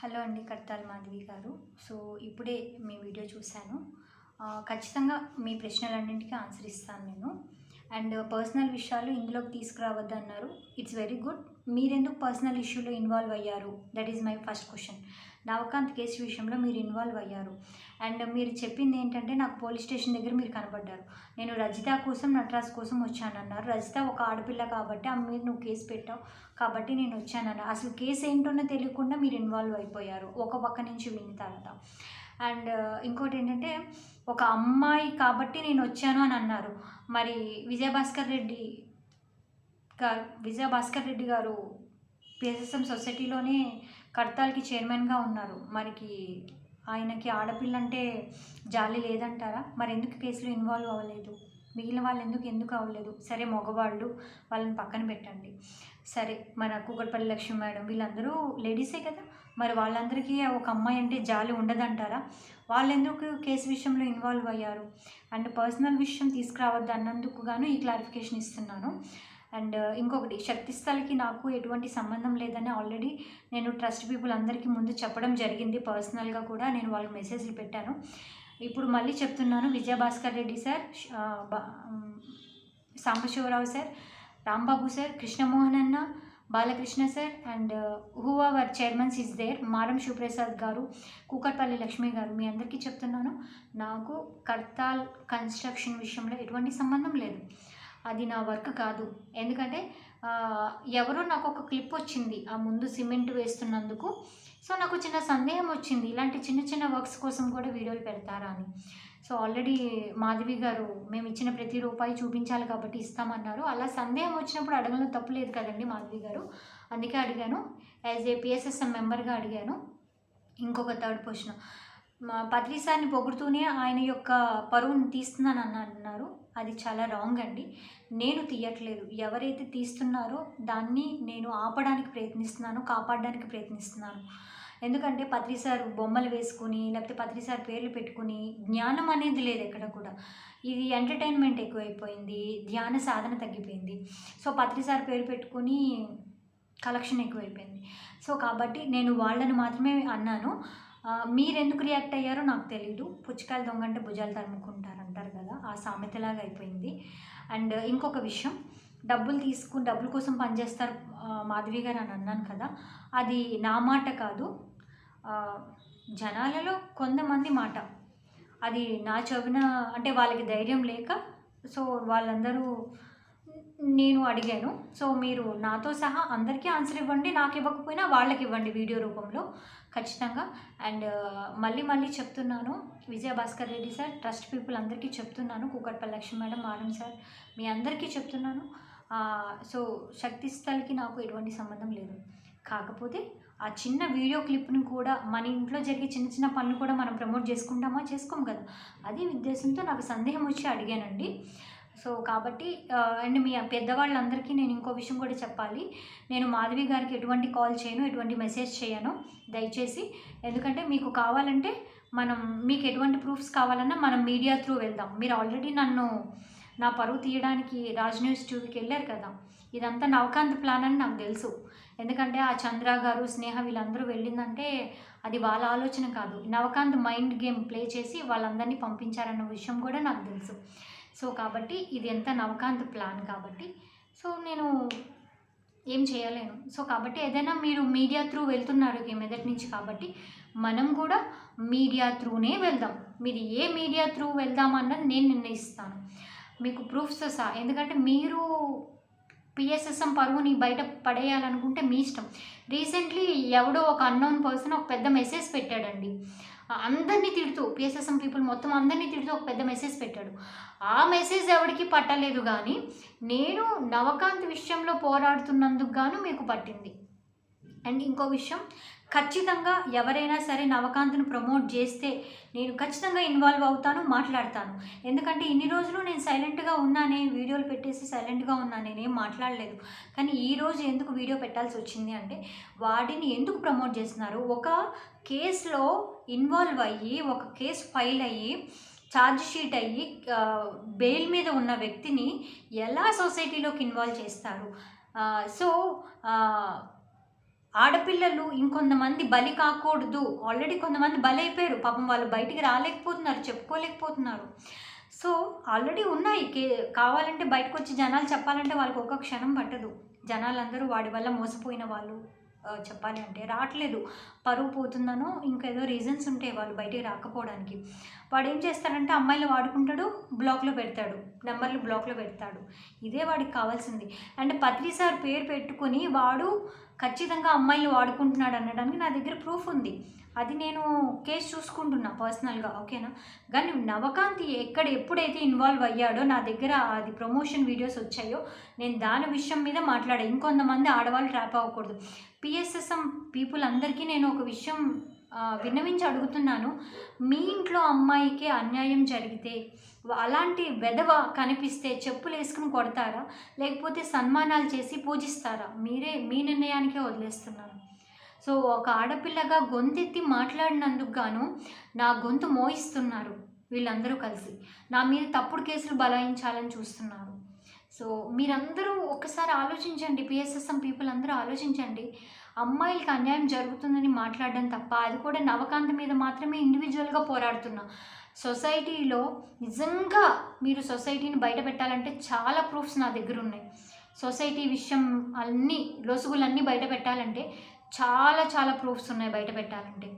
Hello అండి కట్టాల మాధవి గారు. సో ఇప్పుడే మీ వీడియో చూశాను. ఖచ్చితంగా మీ ప్రశ్నలన్నింటికీ ఆన్సర్ ఇస్తాను నేను. అండ్ పర్సనల్ విషయాలు ఇందులోకి తీసుకురావద్దు అన్నారు ఇట్స్ వెరీ గుడ్. మీరెందుకు పర్సనల్ ఇష్యూలో ఇన్వాల్వ్ అయ్యారు? That is my first question Navakanth case విషయంలో మీరు ఇన్వాల్వ్ అయ్యారు. అండ్ మీరు చెప్పింది ఏంటంటే నాకు పోలీస్ స్టేషన్ దగ్గర మీరు కనబడ్డారు. నేను రజిత కోసం నటరాజ్ కోసం వచ్చానన్నారు. రజిత ఒక ఆడపిల్ల కాబట్టి ఆమె మీద నువ్వు కేసు పెట్టావు కాబట్టి నేను వచ్చానన్న. అసలు కేసు ఏంటోనో తెలియకుండా మీరు ఇన్వాల్వ్ అయిపోయారు. ఒక పక్క నుంచి విన్న తర్వాత. అండ్ ఇంకోటి ఏంటంటే ఒక అమ్మాయి కాబట్టి నేను వచ్చాను అని అన్నారు. మరి విజయభాస్కర్ రెడ్డి గారు విజయభాస్కర్ రెడ్డి గారు పిఎస్ఎస్ఎం సొసైటీలోనే కడతాల్కి చైర్మన్గా ఉన్నారు. మనకి ఆయనకి ఆడపిల్ల అంటే జాలి లేదంటారా? మరి ఎందుకు కేసులో ఇన్వాల్వ్ అవ్వలేదు? మిగిలిన వాళ్ళు ఎందుకు ఎందుకు అవ్వలేదు? సరే మగవాళ్ళు వాళ్ళని పక్కన పెట్టండి. సరే మన కూకట్పల్లి లక్ష్మి మేడం వీళ్ళందరూ లేడీసే కదా? మరి వాళ్ళందరికీ ఒక అమ్మాయి అంటే జాలి ఉండదంటారా? వాళ్ళు ఎందుకు కేసు విషయంలో ఇన్వాల్వ్ అయ్యారు? అండ్ పర్సనల్ విషయం తీసుకురావద్దు అన్నందుకు గాను ఈ క్లారిఫికేషన్ ఇస్తున్నాను. అండ్ ఇంకొకటి శక్తిస్థలకి నాకు ఎటువంటి సంబంధం లేదని ఆల్రెడీ నేను ట్రస్ట్ పీపుల్ అందరికీ ముందు చెప్పడం జరిగింది పర్సనల్గా కూడా. నేను వాళ్ళకి మెసేజ్లు పెట్టాను. ఇప్పుడు మళ్ళీ చెప్తున్నాను. Vijayabhaskar Reddy sir Sambasiva Rao sir Rambabu sir Krishnamohan అన్న Balakrishna sir and who our chairmans is there Maram Sivaprasad garu Kukatpally Lakshmi గారు మీ అందరికీ చెప్తున్నాను. నాకు కర్తాల్ కన్స్ట్రక్షన్ విషయంలో ఎటువంటి సంబంధం లేదు. అది నా వర్క్ కాదు. ఎందుకంటే ఎవరో నాకు ఒక క్లిప్ వచ్చింది ఆ ముందు సిమెంట్ వేస్తున్నందుకు. సో నాకు చిన్న సందేహం వచ్చింది ఇలాంటి చిన్న చిన్న వర్క్స్ కోసం కూడా వీడియోలు పెడతారా అని. సో ఆల్రెడీ మాధవి గారు మేము ఇచ్చిన ప్రతి రూపాయి చూపించాలి కాబట్టి ఇస్తామన్నారు. అలా సందేహం వచ్చినప్పుడు అడగడం తప్పులేదు కదండి మాధవి గారు. అందుకే అడిగాను. యాజ్ ఏ పిఎస్ఎస్ఎం మెంబర్గా అడిగాను. ఇంకొక థర్డ్ పొజిషన్ మా పత్రి పొగుడుతూనే ఆయన యొక్క పరువుని తీస్తున్నాను అన్న అన్నారు. అది చాలా రాంగ్ అండి. నేను తీయట్లేదు. ఎవరైతే తీస్తున్నారో దాన్ని నేను ఆపడానికి ప్రయత్నిస్తున్నాను కాపాడడానికి ప్రయత్నిస్తున్నాను. ఎందుకంటే పత్రిసార్ బొమ్మలు వేసుకుని లేకపోతే పత్రిసార్ పేర్లు పెట్టుకుని జ్ఞానం అనేది లేదు ఎక్కడ కూడా. ఇది ఎంటర్టైన్మెంట్ ఎక్కువైపోయింది ధ్యాన సాధన తగ్గిపోయింది. సో పత్రిసార్ పేరు పెట్టుకుని కలెక్షన్ ఎక్కువైపోయింది. సో కాబట్టి నేను వాళ్ళని మాత్రమే అన్నాను. మీరెందుకు రియాక్ట్ అయ్యారో నాకు తెలియదు పుచ్చకాయలు దొంగ అంటే భుజాలు తరుముకుంటారు అంటారు కదా ఆ సామెతలాగా అయిపోయింది. అండ్ ఇంకొక విషయం డబ్బులు తీసుకుని డబ్బుల కోసం పనిచేస్తారు మాధవి గారు అని అన్నాను కదా అది నా మాట కాదు. జనాలలో కొంతమంది మాట. అది నా చెవిన అంటే వాళ్ళకి ధైర్యం లేక సో వాళ్ళందరూ నేను అడిగాను. సో మీరు నాతో సహా అందరికీ ఆన్సర్ ఇవ్వండి నాకు ఇవ్వకపోయినా వాళ్ళకి ఇవ్వండి వీడియో రూపంలో. ఖచ్చితంగా. అండ్ మళ్ళీ మళ్ళీ చెప్తున్నాను Vijaya Bhaskar Reddy sir trust people అందరికీ చెప్తున్నాను కూకట్పల్లి లక్ష్మి మేడం మారం సార్ మీ అందరికీ చెప్తున్నాను. సో శక్తి స్థల్కి నాకు ఎటువంటి సంబంధం లేదు. కాకపోతే ఆ చిన్న వీడియో క్లిప్ను కూడా మన ఇంట్లో జరిగే చిన్న చిన్న పనులు కూడా మనం ప్రమోట్ చేసుకుంటామా చేసుకోం కదా. అది ఉద్దేశంతో నాకు సందేహం వచ్చి అడిగానండి. సో కాబట్టి అండ్ మీ పెద్దవాళ్ళందరికీ నేను ఇంకో విషయం కూడా చెప్పాలి. నేను మాధవి గారికి ఎటువంటి కాల్ చేయను ఎటువంటి మెసేజ్ చేయను దయచేసి. ఎందుకంటే మీకు కావాలంటే మనం మీకు ఎటువంటి ప్రూఫ్స్ కావాలన్నా మనం మీడియా త్రూ వెళ్దాం. మీరు ఆల్రెడీ నన్ను నా పరువు తీయడానికి రాజ్ న్యూస్ టీవీకి వెళ్ళారు కదా. ఇదంతా నవకాంత్ ప్లాన్ అని నాకు తెలుసు. ఎందుకంటే ఆ చంద్ర గారు స్నేహ వీళ్ళందరూ వెళ్ళిందంటే అది వాళ్ళ ఆలోచన కాదు. నవకాంత్ మైండ్ గేమ్ ప్లే చేసి వాళ్ళందరినీ పంపించారన్న విషయం కూడా నాకు తెలుసు. సో కాబట్టి ఇది ఎంత నవకాంత్ ప్లాన్ కాబట్టి సో నేను ఏం చేయలేను. సో కాబట్టి ఏదైనా మీరు మీడియా త్రూ వెళ్తున్నారు ఈ మెదటి నుంచి కాబట్టి మనం కూడా మీడియా త్రూనే వెళ్దాం. మీరు ఏ మీడియా త్రూ వెళ్దామన్నది నేను నిర్ణయిస్తాను. మీకు ప్రూఫ్స్తో సహా ఎందుకంటే మీరు పిఎస్ఎస్ఎం పరువుని బయట పడేయాలనుకుంటే మీ ఇష్టం. రీసెంట్లీ ఎవడో ఒక అన్నోన్ పర్సన్ ఒక పెద్ద మెసేజ్ పెట్టాడండి. అందరినీ తిడుతూ పిఎస్ఎస్ఎం పీపుల్ మొత్తం అందరినీ తిడుతూ ఒక పెద్ద మెసేజ్ పెట్టాడు. ఆ మెసేజ్ ఎవరికి పట్టలేదు కానీ నేను నవకాంత్ విషయంలో పోరాడుతున్నందుకు గాను మీకు పట్టింది. అండ్ ఇంకో విషయం ఖచ్చితంగా ఎవరైనా సరే నవకాంత్ను ప్రమోట్ చేస్తే నేను ఖచ్చితంగా ఇన్వాల్వ్ అవుతాను మాట్లాడతాను. ఎందుకంటే ఇన్ని రోజులు నేను సైలెంట్గా ఉన్నానే వీడియోలు పెట్టేసి సైలెంట్గా ఉన్నా నేనేం మాట్లాడలేదు. కానీ ఈ రోజు ఎందుకు వీడియో పెట్టాల్సి వచ్చింది అంటే వాటిని ఎందుకు ప్రమోట్ చేస్తున్నారు? ఒక కేసులో ఇన్వాల్వ్ అయ్యి ఒక కేసు ఫైల్ అయ్యి ఛార్జ్ షీట్ అయ్యి బెయిల్ మీద ఉన్న వ్యక్తిని ఎలా సొసైటీలోకి ఇన్వాల్వ్ చేస్తారు? సో ఆడపిల్లలు ఇంకొంతమంది బలి కాకూడదు. ఆల్రెడీ కొంతమంది బలి అయిపోయారు పాపం వాళ్ళు బయటికి రాలేకపోతున్నారు చెప్పుకోలేకపోతున్నారు. సో ఆల్రెడీ ఉన్నాయి. కే కావాలంటే బయటకు వచ్చి జనాలు చెప్పాలంటే వాళ్ళకి ఒక క్షణం పట్టదు. జనాలందరూ వాడి వల్ల మోసపోయిన వాళ్ళు. చెప్పాలి అంటే రావట్లేదు. పరువు పోతుందనో ఇంకేదో రీజన్స్ ఉంటాయి వాళ్ళు బయటికి రాకపోవడానికి. వాడు ఏం చేస్తాడంటే అమ్మాయిలు వాడుకుంటాడు బ్లాక్లో పెడతాడు. నెంబర్లు బ్లాక్లో పెడతాడు. ఇదే వాడికి కావాల్సింది. అండ్ పత్రి సార్ పేరు పెట్టుకొని వాడు ఖచ్చితంగా అమ్మాయిలు వాడుకుంటున్నాడు అనడానికి నా దగ్గర ప్రూఫ్ ఉంది. అది నేను కేసు చూసుకుంటున్నా పర్సనల్గా ఓకేనా? కానీ నవకాంతి ఎక్కడ ఎప్పుడైతే ఇన్వాల్వ్ అయ్యాడో నా దగ్గర అది ప్రమోషన్ వీడియోస్ వచ్చాయో నేను దాని విషయం మీద మాట్లాడా. ఇంకొంతమంది ఆడవాళ్ళు ట్రాప్ అవ్వకూడదు. పిఎస్ఎస్ఎం పీపుల్ అందరికీ నేను ఒక విషయం విన్నవించి అడుగుతున్నాను. మీ ఇంట్లో అమ్మాయికి అన్యాయం జరిగితే అలాంటి వెధవ కనిపిస్తే చెప్పులు వేసుకుని కొడతారా? లేకపోతే సన్మానాలు చేసి పూజిస్తారా? మీరే మీ నిర్ణయానికే వదిలేస్తున్నారు సో ఒక ఆడపిల్లగా గొంతెత్తి మాట్లాడినందుకు గాను నా గొంతు మోయిస్తున్నారు వీళ్ళందరూ కలిసి. నా మీద తప్పుడు కేసులు బలాయించాలని చూస్తున్నారు. సో మీరందరూ ఒకసారి ఆలోచించండి పిఎస్ఎస్ఎం పీపుల్ అందరూ ఆలోచించండి. అమ్మాయిలకి అన్యాయం జరుగుతుందని మాట్లాడడం తప్ప అది కూడా నవకాంత మీద మాత్రమే ఇండివిజువల్గా పోరాడుతున్నా సొసైటీలో నిజంగా మీరు సొసైటీని బయట పెట్టాలంటే చాలా ప్రూఫ్స్ నా దగ్గర ఉన్నాయి. సొసైటీ విషయం అన్నీ లొసుగులన్నీ బయట పెట్టాలంటే చాలా చాలా ప్రూఫ్స్ ఉన్నాయి బయట పెట్టాలంటే.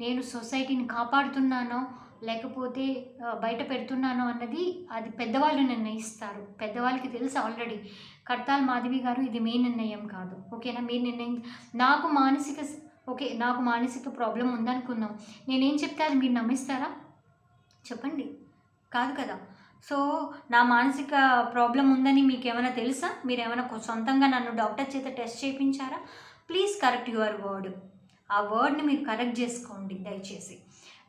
నేను సొసైటీని కాపాడుతున్నానో లేకపోతే బయట పెడుతున్నానో అన్నది అది పెద్దవాళ్ళు నిర్ణయిస్తారు. పెద్దవాళ్ళకి తెలుసు ఆల్రెడీ. కర్తాల్ మాధవి గారు ఇది మీ నిర్ణయం కాదు. ఓకేనా? మీ నిర్ణయం. నాకు మానసిక ఓకే నాకు మానసిక ప్రాబ్లం ఉందనుకుందాం. నేనేం చెప్తే అది మీరు నమ్మిస్తారా? చెప్పండి. కాదు కదా. సో నా మానసిక ప్రాబ్లం ఉందని మీకు ఏమైనా తెలుసా? మీరు ఏమైనా సొంతంగా నన్ను డాక్టర్ చేత టెస్ట్ చేయించారా? ప్లీజ్ కరెక్ట్ యువర్ వర్డ్ ఆ వర్డ్ని మీరు కరెక్ట్ చేసుకోండి దయచేసి.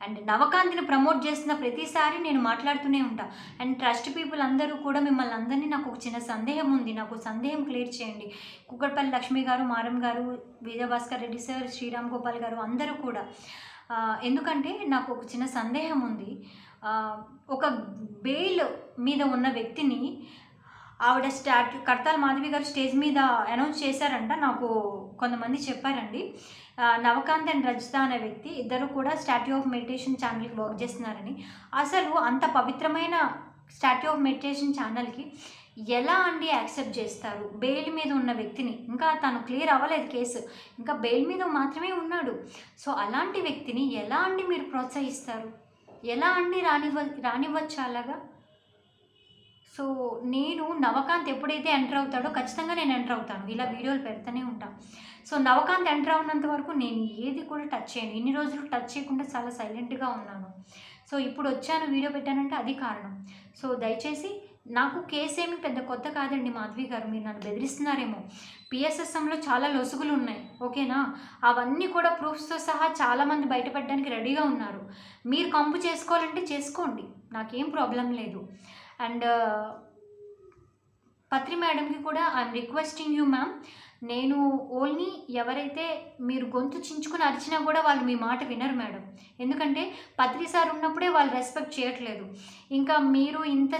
అండ్ నవకాంతిని ప్రమోట్ చేసిన ప్రతిసారి నేను మాట్లాడుతూనే ఉంటా. అండ్ ట్రస్ట్ పీపుల్ అందరూ కూడా మిమ్మల్ని అందరినీ నాకు ఒక చిన్న సందేహం ఉంది. నాకు సందేహం క్లియర్ చేయండి. కుక్కడపల్లి లక్ష్మి గారు మారం గారు విజయభాస్కర్ రెడ్డి సార్ శ్రీరామ్ గోపాల్ గారు అందరూ కూడా. ఎందుకంటే నాకు ఒక చిన్న సందేహం ఉంది. ఒక బెయిల్ మీద ఉన్న వ్యక్తిని ఆవిడ స్టాట్ కర్తాల మాధవి గారు స్టేజ్ మీద అనౌన్స్ చేశారంట. నాకు కొంతమంది చెప్పారండి. ఆ, నవకాంత్ అండ్ రజిత అనే వ్యక్తి ఇద్దరు కూడా స్టాట్యూ ఆఫ్ మెడిటేషన్ ఛానల్కి వర్క్ చేస్తున్నారని. అసలు అంత పవిత్రమైన స్టాట్యూ ఆఫ్ మెడిటేషన్ ఛానల్కి ఎలా అండి యాక్సెప్ట్ చేస్తారు? బెయిల్ మీద ఉన్న వ్యక్తిని. ఇంకా తను క్లియర్ అవ్వలేదు కేసు. ఇంకా బెయిల్ మీద మాత్రమే ఉన్నాడు. సో అలాంటి వ్యక్తిని ఎలా అండి మీరు ప్రోత్సహిస్తారు? ఎలా అండి రానివ్వ రానివ్వచ్చు అలాగా? సో నేను నవకాంత్ ఎప్పుడైతే ఎంటర్ అవుతాడో ఖచ్చితంగా నేను ఎంటర్ అవుతాను. ఇలా వీడియోలు పెడతానే ఉంటాను సో నవకాంత్ ఎంటర్ అవునంత వరకు నేను ఏది కూడా టచ్ చేయను. ఇన్ని రోజులు టచ్ చేయకుండా చాలా సైలెంట్గా ఉన్నాను. సో ఇప్పుడు వచ్చాను వీడియో పెట్టానంటే అది కారణం. సో దయచేసి నాకు కేసు ఏమి పెద్ద కొత్త కాదండి మాధవి గారు. మీరు నన్ను బెదిరిస్తున్నారేమో. పిఎస్ఎస్ఎంలో చాలా లొసుగులు ఉన్నాయి. ఓకేనా? అవన్నీ కూడా ప్రూఫ్స్తో సహా చాలామంది బయటపడడానికి రెడీగా ఉన్నారు. మీరు కంపు చేసుకోవాలంటే చేసుకోండి. నాకేం ప్రాబ్లం లేదు. అండ్ పత్రి మేడంకి కూడా ఐఎమ్ రిక్వెస్టింగ్ యూ మ్యామ్ నేను ఓన్లీ ఎవరైతే మీరు గొంతు చించుకుని అరిచినా కూడా వాళ్ళు మీ మాట వినరు మేడం. ఎందుకంటే పత్రి సార్ ఉన్నప్పుడే వాళ్ళు రెస్పెక్ట్ చేయట్లేదు. ఇంకా మీరు ఇంత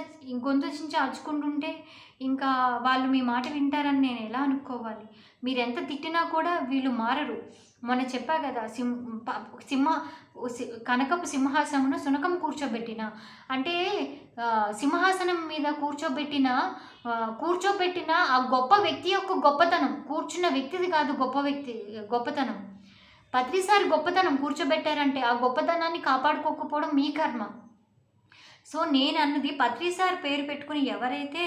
గొంతు చించి అరుచుకుంటుంటే ఇంకా వాళ్ళు మీ మాట వింటారని నేను ఎలా అనుకోవాలి? మీరు ఎంత తిట్టినా కూడా వీళ్ళు మారరు. మొన్న చెప్పా కదా సింహ సింహ సి- కనకపు సింహాసనమును సునకం కూర్చోబెట్టిన. అంటే సింహాసనం మీద కూర్చోబెట్టిన కూర్చోబెట్టిన ఆ గొప్ప వ్యక్తి యొక్క గొప్పతనం కూర్చున్న వ్యక్తిది కాదు గొప్ప వ్యక్తి గొప్పతనం. పత్రిసారి గొప్పతనం కూర్చోబెట్టారంటే ఆ గొప్పతనాన్ని కాపాడుకోకపోవడం మీ కర్మ. సో నేను అన్నది పత్రిసార్ పేరు పెట్టుకుని ఎవరైతే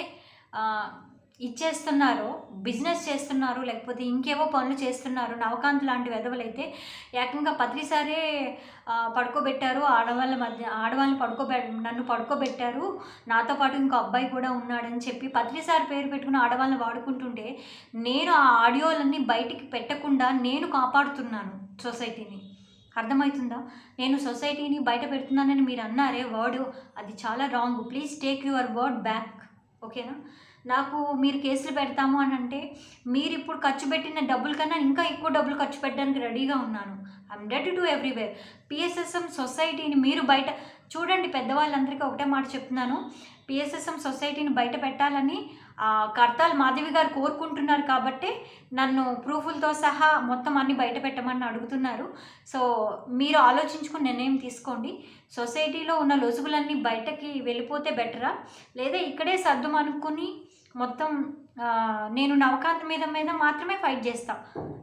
ఇచ్చేస్తున్నారో బిజినెస్ చేస్తున్నారు లేకపోతే ఇంకేవో పనులు చేస్తున్నారు నవకాంత్ లాంటి వెధవలైతే ఏకంగా పత్రిసారే పడుకోబెట్టారు. ఆడవాళ్ళ మధ్య ఆడవాళ్ళని పడుకోబె నన్ను పడుకోబెట్టారు. నాతో పాటు ఇంకో అబ్బాయి కూడా ఉన్నాడని చెప్పి పత్రిసారి పేరు పెట్టుకుని ఆడవాళ్ళని వాడుకుంటుంటే నేను ఆ ఆడియోలన్నీ బయటికి పెట్టకుండా నేను కాపాడుతున్నాను సొసైటీని. అర్థమవుతుందా? నేను సొసైటీని బయట పెడుతున్నానని మీరు అన్నారే వర్డ్ అది చాలా wrong. Please take your word back. ఓకేనా? నాకు మీరు కేసులు పెడతాము అని అంటే మీరు ఇప్పుడు ఖర్చు పెట్టిన డబ్బుల కన్నా ఇంకా ఎక్కువ డబ్బులు ఖర్చు పెట్టడానికి రెడీగా ఉన్నాను. I'm ready to everywhere PSSM సొసైటీని మీరు బయట చూడండి పెద్దవాళ్ళందరికీ ఒకటే మాట చెప్తున్నాను. పిఎస్ఎస్ఎం సొసైటీని బయట పెట్టాలని ఆ, కర్తాల్ మాధవి గారు కోరుకుంటున్నారు కాబట్టి నన్ను ప్రూఫ్లతో సహా మొత్తం అన్ని బయట పెట్టమని అడుగుతున్నారు. సో మీరు ఆలోచించుకుని నిర్ణయం తీసుకోండి. సొసైటీలో ఉన్న లొసుగులన్నీ బయటకి వెళ్ళిపోతే బెటరా? లేదా ఇక్కడే సర్దుమనుకుని మొత్తం నేను నవకాంత్ మీద మీద మాత్రమే ఫైట్ చేస్తా.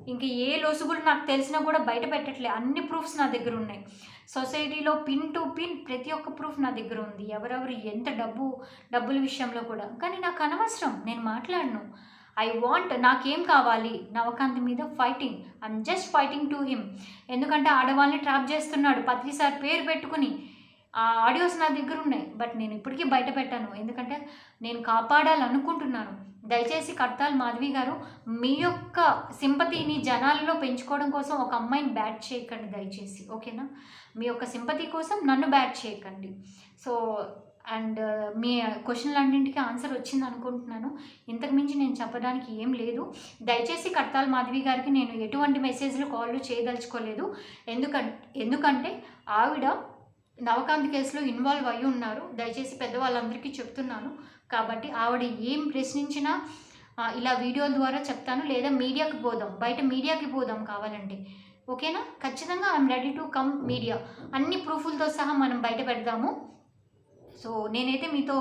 ఇంకా ఏ లొసుగులు నాకు తెలిసినా కూడా బయట పెట్టట్లే. అన్ని ప్రూఫ్స్ నా దగ్గర ఉన్నాయి. సొసైటీలో పిన్ టు పిన్ ప్రతి ఒక్క ప్రూఫ్ నా దగ్గర ఉంది. ఎవరెవరు ఎంత డబ్బు డబ్బుల విషయంలో కూడా. కానీ నాకు అనవసరం. నేను మాట్లాడను. ఐ వాంట్ నాకేం కావాలి? నవకాంత్ మీద fighting I'm just fighting to him ఎందుకంటే ఆడవాళ్ళని ట్రాప్ చేస్తున్నాడు. పత్రి సార్ పేరు పెట్టుకుని ఆ ఆడియోస్ నా దగ్గర ఉన్నాయి బట్ నేను ఇప్పటికీ బయట పెట్టాను. ఎందుకంటే నేను కాపాడాలనుకుంటున్నాను. దయచేసి కర్తాల్ మాధవి గారు మీ యొక్క సింపతిని జనాలలో పెంచుకోవడం కోసం ఒక అమ్మాయిని బ్యాట్ చేయకండి దయచేసి ఓకేనా? మీ యొక్క సింపతి కోసం నన్ను బ్యాట్ చేయకండి. సో అండ్ మీ క్వశ్చన్లు అన్నింటికి ఆన్సర్ వచ్చింది అనుకుంటున్నాను. ఇంతకుమించి నేను చెప్పడానికి ఏం లేదు. దయచేసి కర్తాల్ మాధవి గారికి నేను ఎటువంటి మెసేజ్లు కాళ్ళు చేయదలుచుకోలేదు. ఎందుకంటే ఎందుకంటే ఆవిడ నవకాంత్ కేసులో ఇన్వాల్వ్ అయి ఉన్నారు. దయచేసి పెద్దవాళ్ళందరికీ చెప్తున్నాను. కాబట్టి ఆవిడ ఏం ప్రశ్నించినా ఇలా వీడియోల ద్వారా చెప్తాను. లేదా మీడియాకి పోదాం. బయట మీడియాకి పోదాం కావాలంటే. ఓకేనా? ఖచ్చితంగా I'm ready to come media. అన్ని ప్రూఫ్లతో సహా మనం బయట పెడదాము. సో నేనైతే మీతో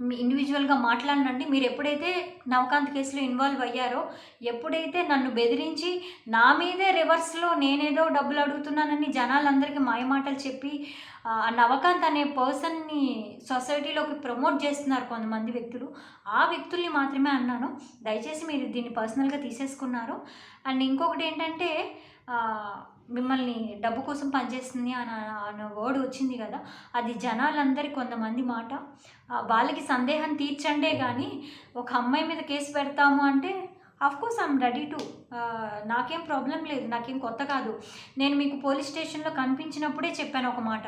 ఇండివిజువల్గా మాట్లాడనండి. మీరు ఎప్పుడైతే నవకాంత్ కేసులో ఇన్వాల్వ్ అయ్యారో ఎప్పుడైతే నన్ను బెదిరించి నా మీదే రివర్స్లో నేనేదో డబ్బులు అడుగుతున్నానని జనాలందరికీ మాయమాటలు చెప్పి ఆ నవకాంత్ అనే పర్సన్ని సొసైటీలోకి ప్రమోట్ చేస్తున్నారు కొంతమంది వ్యక్తులు. ఆ వ్యక్తుల్ని మాత్రమే అన్నాను. దయచేసి మీరు దీన్ని పర్సనల్గా తీసేసుకున్నారు. అండ్ ఇంకొకటి ఏంటంటే మిమ్మల్ని డబ్బు కోసం పనిచేస్తుంది అని అన్న వర్డ్ వచ్చింది కదా అది జనాలందరి కొంతమంది మాట. వాళ్ళకి సందేహం తీర్చండే కానీ ఒక అమ్మాయి మీద కేసు పెడతాము అంటే కోర్స్ ఐమ్ రెడీ టు నాకేం ప్రాబ్లం లేదు నాకేం కొత్త కాదు. నేను మీకు పోలీస్ స్టేషన్లో కనిపించినప్పుడే చెప్పాను ఒక మాట.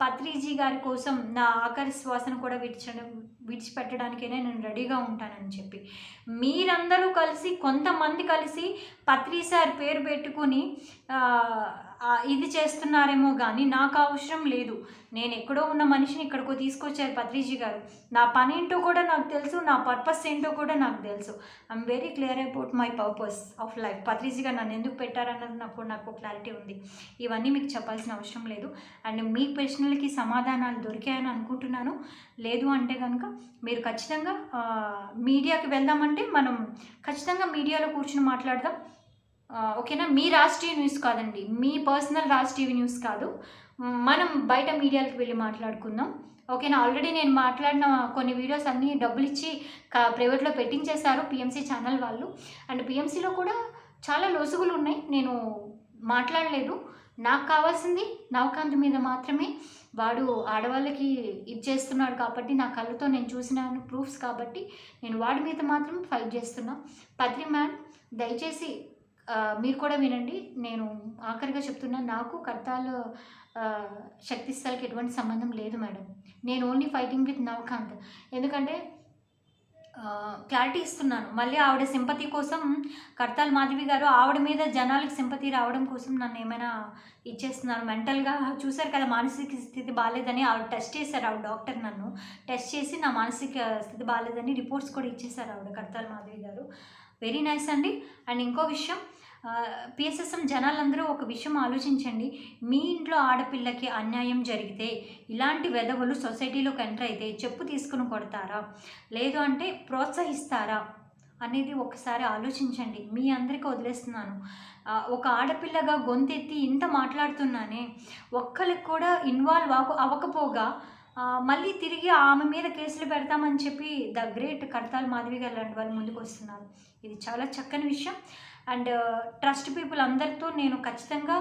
పత్రిజీ గారి కోసం నా ఆఖరి శ్వాసను కూడా విడిచడం విడిచిపెట్టడానికైనా నేను రెడీగా ఉంటానని చెప్పి. మీరందరూ కలిసి కొంతమంది కలిసి పత్రి సార్ పేరు పెట్టుకుని ఇది చేస్తున్నారేమో కానీ నాకు అవసరం లేదు. నేను ఎక్కడో ఉన్న మనిషిని ఇక్కడికో తీసుకొచ్చారు పత్రిజీ గారు. నా పని ఏంటో కూడా నాకు తెలుసు నా పర్పస్ ఏంటో కూడా నాకు తెలుసు. I'm very clear about my purpose of life Patriji garu నన్ను ఎందుకు పెట్టారన్నది నాకు నాకు క్లారిటీ ఉంది. ఇవన్నీ మీకు చెప్పాల్సిన అవసరం లేదు. అండ్ మీ ప్రశ్నలకి సమాధానాలు దొరికాయని అనుకుంటున్నాను. లేదు అంటే కనుక మీరు ఖచ్చితంగా మీడియాకి వెళ్దామంటే మనం ఖచ్చితంగా మీడియాలో కూర్చుని మాట్లాడదాం. ఓకేనా? మీ రాష్ట్రీయ న్యూస్ కాదండి. మీ పర్సనల్ రాజ్ టీవీ న్యూస్ కాదు. మనం బయట మీడియాలకు వెళ్ళి మాట్లాడుకుందాం. ఓకేనా? ఆల్రెడీ నేను మాట్లాడిన కొన్ని వీడియోస్ అన్నీ డబ్బులు ఇచ్చి కా ప్రైవేట్లో పెట్టించేశారు పిఎంసీ ఛానల్ వాళ్ళు. అండ్ పిఎంసీలో కూడా చాలా లొసుగులు ఉన్నాయి. నేను మాట్లాడలేదు. నాకు కావాల్సింది నవకాంత్ మీద మాత్రమే. వాడు ఆడవాళ్ళకి ఇది చేస్తున్నాడు కాబట్టి నా కళ్ళతో నేను చూసినాను ప్రూఫ్స్ కాబట్టి నేను వాడి మీద మాత్రం ఫైట్ చేస్తున్నా. పత్రి మ్యామ్ దయచేసి మీరు కూడా వినండి. నేను ఆఖరిగా చెప్తున్నా నాకు కర్తాలు శక్తిస్థలకి శక్తి ఎటువంటి సంబంధం లేదు మేడం. నేను ఓన్లీ ఫైటింగ్ విత్ నవకాంత్ ఎందుకంటే క్లారిటీ ఇస్తున్నాను. మళ్ళీ ఆవిడ సింపతి కోసం కర్తాల్ మాధవి గారు ఆవిడ మీద జనాలకు సింపతి రావడం కోసం నన్ను ఏమైనా ఇచ్చేస్తున్నారు. మెంటల్గా చూశారు కదా మానసిక స్థితి బాగాలేదని ఆవిడ టెస్ట్ చేశారు ఆవిడ డాక్టర్ నన్ను. టెస్ట్ చేసి నా మానసిక స్థితి బాగాలేదని రిపోర్ట్స్ కూడా ఇచ్చేశారు ఆవిడ కర్తాల్ మాధవి గారు. వెరీ నైస్ అండి. అండ్ ఇంకో విషయం పిఎస్ఎస్ఎం జనాలందరూ ఒక విషయం ఆలోచించండి. మీ ఇంట్లో ఆడపిల్లకి అన్యాయం జరిగితే ఇలాంటి వెధవలు సొసైటీలోకి ఎంటర్ అయితే చెప్పు తీసుకుని కొడతారా? లేదు అంటే ప్రోత్సహిస్తారా? అనేది ఒకసారి ఆలోచించండి. మీ అందరికీ వదిలేస్తున్నాను. ఒక ఆడపిల్లగా గొంతెత్తి ఇంత మాట్లాడుతున్నానే ఒక్కరికి కూడా ఇన్వాల్వ్ అవ్వకపోగా మళ్ళీ తిరిగి ఆమె మీద కేసులు పెడతామని చెప్పి ద గ్రేట్ కడతాల్ మాధవి గారు లాంటి వాళ్ళు ముందుకు వస్తున్నారు. ఇది చాలా చక్కని విషయం. అండ్ ట్రస్ట్ పీపుల్ అందరితో నేను ఖచ్చితంగా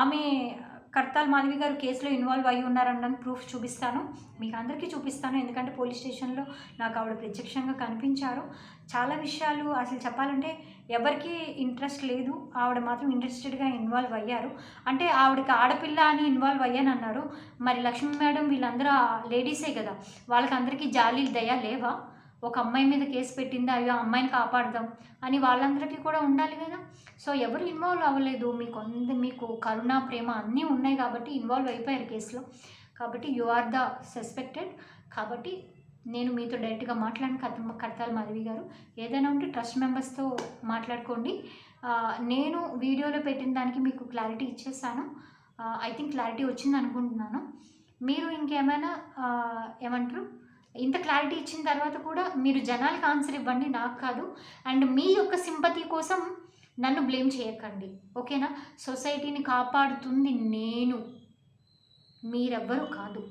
ఆమె కర్తాల్ మాధవి గారు కేసులో ఇన్వాల్వ్ అయి ఉన్నారన్న ప్రూఫ్ చూపిస్తాను. మీకు అందరికీ చూపిస్తాను. ఎందుకంటే పోలీస్ స్టేషన్లో నాకు ఆవిడ ప్రత్యక్షంగా కనిపించారు. చాలా విషయాలు అసలు చెప్పాలంటే ఎవరికి ఇంట్రెస్ట్ లేదు. ఆవిడ మాత్రం ఇంట్రెస్టెడ్గా ఇన్వాల్వ్ అయ్యారు. అంటే ఆవిడకి ఆడపిల్ల అని ఇన్వాల్వ్ అయ్యాను అన్నారు. మరి లక్ష్మీ మేడం వీళ్ళందరూ లేడీసే కదా. వాళ్ళకి అందరికీ జాలి దయ లేవా? ఒక అమ్మాయి మీద కేసు పెట్టింది అయ్యో ఆ అమ్మాయిని కాపాడదాం అని వాళ్ళందరికీ కూడా ఉండాలి కదా. సో ఎవరు ఇన్వాల్వ్ అవ్వలేదు. మీకు అంద మీకు కరుణ ప్రేమ అన్నీ ఉన్నాయి కాబట్టి ఇన్వాల్వ్ అయిపోయారు కేసులో. కాబట్టి యు ఆర్ ద సస్పెక్టెడ్ కాబట్టి నేను మీతో డైరెక్ట్గా మాట్లాడిన కథ కడతాల మాధవి గారు ఏదైనా ఉంటే ట్రస్ట్ మెంబర్స్తో మాట్లాడుకోండి. నేను వీడియోలో పెట్టిన దానికి మీకు క్లారిటీ ఇచ్చేసాను ఐ థింక్ క్లారిటీ వచ్చింది అనుకుంటున్నాను మీరు ఇంకేమైనా ఏమంటారు? ఇంత క్లారిటీ ఇచ్చిన తర్వాత కూడా మీరు జనాలకు ఆన్సర్ ఇవ్వండి నాకు కాదు. అండ్ మీ యొక్క సింపతి కోసం నన్ను బ్లేమ్ చేయకండి. ఓకేనా సొసైటీని కాపాడుతుంది నేను. మీరెవ్వరూ కాదు.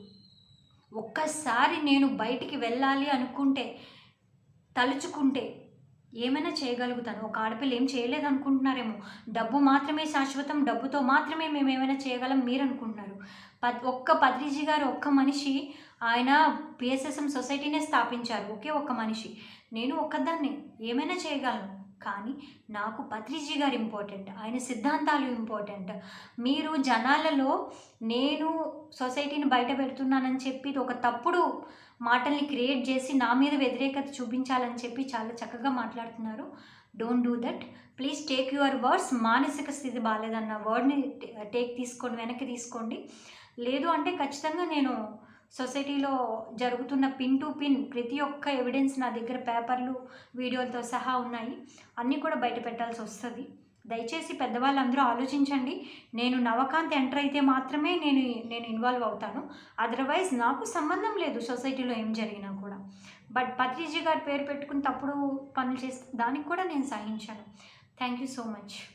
ఒక్కసారి నేను బయటికి వెళ్ళాలి అనుకుంటే తలుచుకుంటే ఏమైనా చేయగలుగుతాను. ఒక ఆడపిల్ల ఏం చేయలేదు అనుకుంటున్నారేమో. డబ్బు మాత్రమే శాశ్వతం డబ్బుతో మాత్రమే మేము ఏమైనా చేయగలం మీరు అనుకుంటున్నారు ఒక్క పత్రిజీ గారు ఒక్క మనిషి ఆయన పిఎస్ఎస్ఎం సొసైటీనే స్థాపించారు. ఒకే ఒక్క మనిషి. నేను ఒక్కదాన్ని. ఏమైనా చేయగలను. కానీ నాకు పత్రిజీ గారు ఇంపార్టెంట్. ఆయన సిద్ధాంతాలు ఇంపార్టెంట్. మీరు జనాలలో నేను సొసైటీని బయట పెడుతున్నానని చెప్పి ఒక తప్పుడు మాటల్ని క్రియేట్ చేసి నా మీద వ్యతిరేకత చూపించాలని చెప్పి చాలా చక్కగా మాట్లాడుతున్నారు. Don't do that. Please take your words. మానసిక స్థితి బాగాలేదన్న వర్డ్ని టేక్ తీసుకోండి. వెనక్కి తీసుకోండి. లేదు అంటే ఖచ్చితంగా నేను సొసైటీలో జరుగుతున్న పిన్ టు పిన్ ప్రతి ఒక్క ఎవిడెన్స్ నా దగ్గర పేపర్లు వీడియోలతో సహా ఉన్నాయి. అన్నీ కూడా బయట పెట్టాల్సి వస్తుంది. దయచేసి పెద్దవాళ్ళందరూ ఆలోచించండి. నేను నవకాంత్ ఎంటర్ అయితే మాత్రమే నేను నేను ఇన్వాల్వ్ అవుతాను. అదర్వైజ్ నాకు సంబంధం లేదు సొసైటీలో ఏం జరిగినా కూడా. బట్ పత్రిజీ గారి పేరు పెట్టుకుని తప్పుడు పనులు చేస్తే దానికి కూడా నేను సహించాను. Thank you so much.